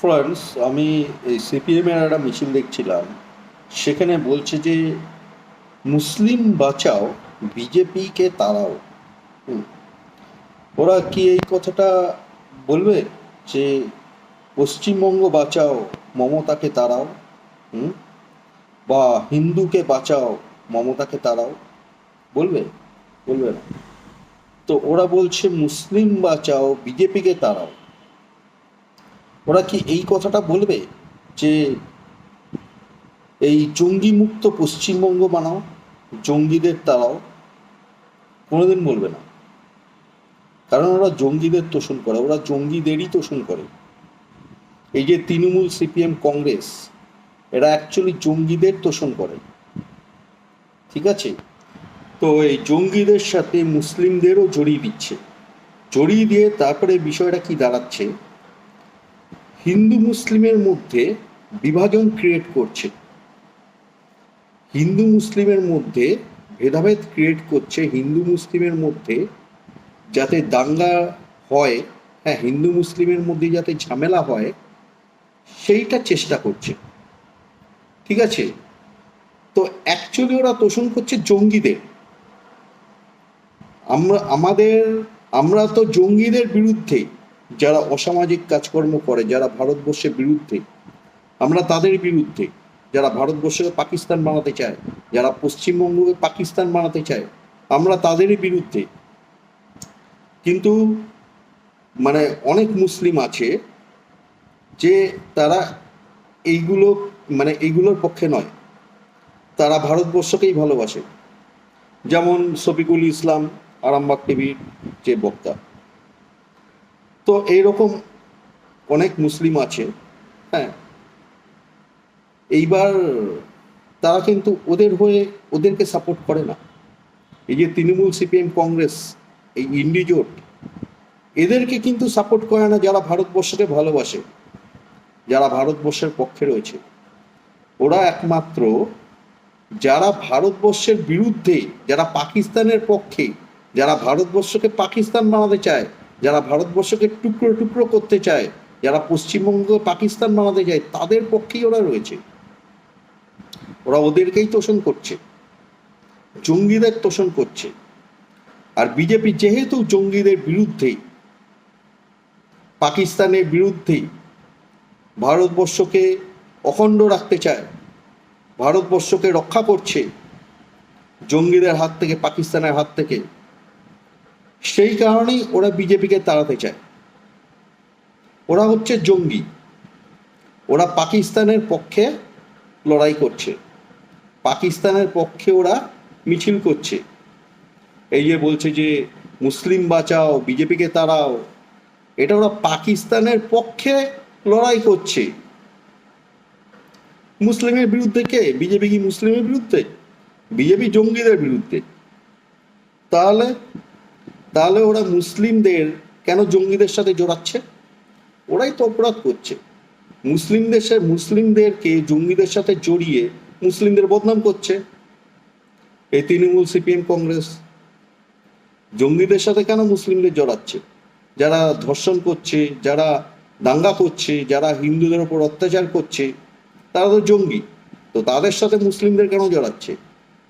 Friends আমি এই সিপিএমের একটা মিছিল দেখছিলাম। সেখানে বলছে যে, মুসলিম বাঁচাও, বিজেপিকে তাড়াও। ওরা কি এই কথাটা বলবে? যে, পশ্চিমবঙ্গ বাঁচাও, মমতাকে তাড়াও। বা, হিন্দুকে বাঁচাও, মমতাকে তাড়াও। বলবে? বলবে না। তো ওরা বলছে, মুসলিম বাঁচাও, বিজেপিকে তাড়াও। ওরা কি এই কথাটা বলবে যে এই জঙ্গি মুক্ত পশ্চিমবঙ্গ বানাও, জঙ্গিদের তাড়াও? কোনোদিন বলবে না। কারণ ওরা জঙ্গিদের তোষণ করে, ওরা জঙ্গিদেরই তোষণ করে। এই যে তৃণমূল সিপিএম কংগ্রেস, এরা অ্যাকচুয়ালি জঙ্গিদের তোষণ করে। ঠিক আছে? তো এই জঙ্গিদের সাথে মুসলিমদেরও জড়িয়ে দিচ্ছে। জড়িয়ে দিয়ে তারপরে বিষয়টা কি দাঁড়াচ্ছে? হিন্দু মুসলিমের মধ্যে বিভাজন ক্রিয়েট করছে। হিন্দু মুসলিমের মধ্যে ভেদাভেদ ক্রিয়েট করছে হিন্দু মুসলিমের মধ্যে যাতে দাঙ্গা হয় হ্যাঁ হিন্দু মুসলিমের মধ্যে যাতে ঝামেলা হয়, সেইটা চেষ্টা করছে। ঠিক আছে? তো অ্যাকচুয়ালি ওরা তোষণ করছে জঙ্গিদের। আমরা, আমাদের, আমরা তো জঙ্গিদের বিরুদ্ধে যারা অসামাজিক কাজকর্ম করে, যারা ভারতবর্ষের বিরুদ্ধে, আমরা তাদের বিরুদ্ধে, যারা ভারতবর্ষকে পাকিস্তান বানাতে চায়, যারা পশ্চিমবঙ্গকে পাকিস্তান বানাতে চায়, আমরা তাদেরই বিরুদ্ধে। কিন্তু মানে অনেক মুসলিম আছে যে তারা এইগুলো মানে এইগুলোর পক্ষে নয়। তারা ভারতবর্ষকেই ভালোবাসে। যেমন শফিকুল ইসলাম, আরামবাগ টিভির যে বক্তা। তো এইরকম অনেক মুসলিম আছে হ্যাঁ। এইবার তারা কিন্তু ওদের হয়ে ওদেরকে সাপোর্ট করে না। এই যে তৃণমূল সিপিএম কংগ্রেস, এই ইন্ডিজোট এদেরকে কিন্তু সাপোর্ট করে না যারা ভারতবর্ষকে ভালোবাসে, যারা ভারতবর্ষের পক্ষে রয়েছে। ওরা একমাত্র যারা ভারতবর্ষের বিরুদ্ধে, যারা পাকিস্তানের পক্ষে, যারা ভারতবর্ষকে পাকিস্তান বানাতে চায় যারা ভারতবর্ষকে টুকরো টুকরো করতে চায়, যারা পশ্চিমবঙ্গ, পাকিস্তান বানাতে চায় তাদের পক্ষেই ওরা রয়েছে। ওরা ওদেরকেই তোষণ করছে। জঙ্গিদের তোষণ করছে। আর বিজেপি যেহেতু জঙ্গিদের বিরুদ্ধেই, পাকিস্তানের বিরুদ্ধেই ভারতবর্ষকে অখণ্ড রাখতে চায়, ভারতবর্ষকে রক্ষা করছে জঙ্গিদের হাত থেকে, পাকিস্তানের হাত থেকে সেই কারণেই ওরা বিজেপিকে তাড়াতে চায়। ওরা হচ্ছে জঙ্গি। ওরা পাকিস্তানের পক্ষে লড়াই করছে। পাকিস্তানের পক্ষে ওরা মিছিল করছে। এই যে বলছে যে, মুসলিম বাঁচাও, বিজেপিকে তাড়াও, এটা ওরা পাকিস্তানের পক্ষে লড়াই করছে। মুসলিমের বিরুদ্ধে কে? বিজেপি কি মুসলিমের বিরুদ্ধে? বিজেপি জঙ্গিদের বিরুদ্ধে। তাহলে তাহলে ওরা মুসলিমদের কেন জঙ্গিদের সাথে জোড়াচ্ছে? ওরাই তো অপরাধ করছে। মুসলিমদের মুসলিমদেরকে জঙ্গিদের সাথে জড়িয়ে মুসলিমদের বদনাম করছে। এই তৃণমূল সিপিএম কংগ্রেস। জঙ্গিদের সাথে কেন মুসলিমদের জড়াচ্ছে? যারা ধর্ষণ করছে, যারা দাঙ্গা করছে, যারা হিন্দুদের ওপর অত্যাচার করছে, তারা তো জঙ্গি। তো তাদের সাথে মুসলিমদের কেন জড়াচ্ছে?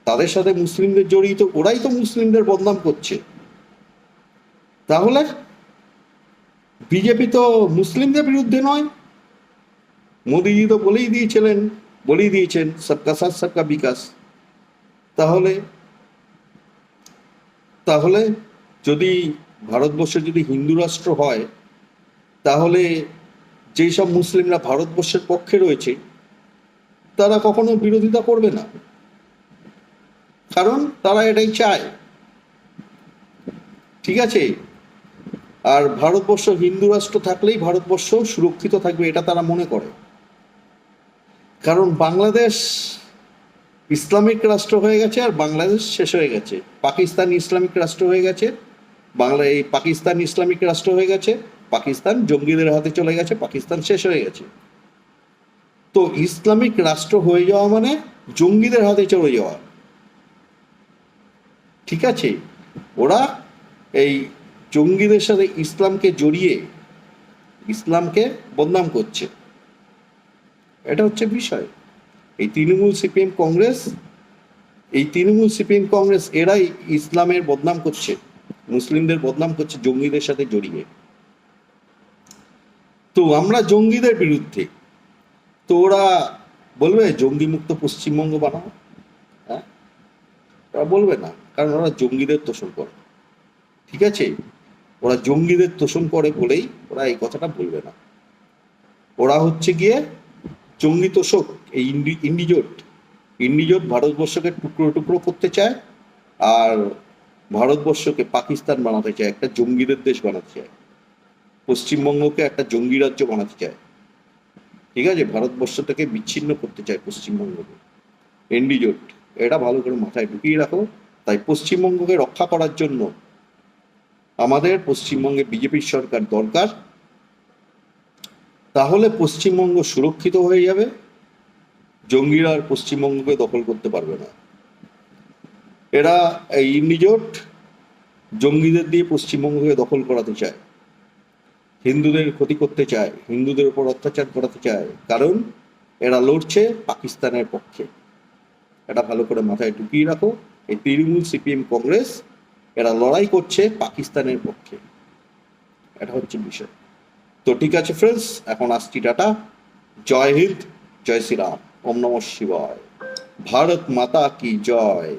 তাদের সাথে মুসলিমদের জড়িত ওরাই তো মুসলিমদের বদনাম করছে। তাহলে বিজেপি তো মুসলিমদের বিরুদ্ধে নয়। মোদিজি তো বলেই দিয়েছিলেন, বলেই দিয়েছেন, সবকা সাথ, সবকা বিকাশ। তাহলে তাহলে যদি ভারতবর্ষ যদি হিন্দু রাষ্ট্র হয়, তাহলে যেই সব মুসলিমরা ভারতবর্ষের পক্ষে রয়েছে, তারা কখনো বিরোধিতা করবে না। কারণ তারা এটাই চায়। ঠিক আছে? আর ভারতবর্ষ হিন্দু রাষ্ট্র থাকলেই ভারতবর্ষ সুরক্ষিত থাকবে, এটা তারা মনে করে। কারণ বাংলাদেশ ইসলামিক রাষ্ট্র হয়ে গেছে আর বাংলাদেশ শেষ হয়ে গেছে। পাকিস্তান ইসলামিক রাষ্ট্র হয়ে গেছে, বাংলা এই পাকিস্তান ইসলামিক রাষ্ট্র হয়ে গেছে, পাকিস্তান জঙ্গিদের হাতে চলে গেছে, পাকিস্তান শেষ হয়ে গেছে। তো ইসলামিক রাষ্ট্র হয়ে যাওয়া মানে জঙ্গিদের হাতে চলে যাওয়া। ঠিক আছে? ওরা এই জঙ্গিদের সাথে ইসলামকে জড়িয়ে ইসলামকে বদনাম করছে। এটা হচ্ছে বিষয়। এই তৃণমূল সিপিএম কংগ্রেস, এই তৃণমূল সিপিএম কংগ্রেস এরাই ইসলামের বদনাম করছে, মুসলিমদের বদনাম করছে জঙ্গিদের সাথে জড়িয়ে। তো আমরা জঙ্গিদের বিরুদ্ধে, তো ওরা বলবে জঙ্গি মুক্ত পশ্চিমবঙ্গ বানাও হ্যাঁ? ওরা বলবে না, কারণ ওরা জঙ্গিদের তোষণ করে ঠিক আছে? ওরা জঙ্গিদের তোষণ করে বলেই ওরা এই কথাটা বলবে না। ওরা হচ্ছে গিয়ে জঙ্গি তোষক, এই ইন্ডি, ইন্ডিজোট। ইন্ডিজোট ভারতবর্ষকে টুকরো টুকরো করতে চায় আর ভারতবর্ষকে পাকিস্তান বানাতে চায়, একটা জঙ্গিদের দেশ বানাতে চায়। পশ্চিমবঙ্গকে একটা জঙ্গি রাজ্য বানাতে চায়। ঠিক আছে? ভারতবর্ষ থেকে বিচ্ছিন্ন করতে চায় পশ্চিমবঙ্গকে। এন্ডিজোট এটা ভালো করে মাথায় ঢুকিয়ে রাখো। তাই পশ্চিমবঙ্গকে রক্ষা করার জন্য আমাদের পশ্চিমবঙ্গে বিজেপির সরকার দরকার, তাহলে পশ্চিমবঙ্গ সুরক্ষিত হয়ে যাবে, জঙ্গিরা আর পশ্চিমবঙ্গকে দখল করতে পারবে না। এরা এই ইন্ডিজোট জঙ্গিদের দিয়ে পশ্চিমবঙ্গকে দখল করাতে চায়, হিন্দুদের ক্ষতি করতে চায়, হিন্দুদের উপর অত্যাচার করাতে চায়, কারণ এরা লড়ছে পাকিস্তানের পক্ষে। এটা ভালো করে মাথায় ঢুকিয়ে রাখো, এই তৃণমূল সিপিএম কংগ্রেস এরা লড়াই করছে পাকিস্তানের পক্ষে। এটা হচ্ছে বিষয়। তো ঠিক আছে ফ্রেন্ডস এখন আসছি টাটা। জয় হিন্দ, জয় শ্রীরাম। ওম নম শিবায়। ভারত মাতা কি জয়?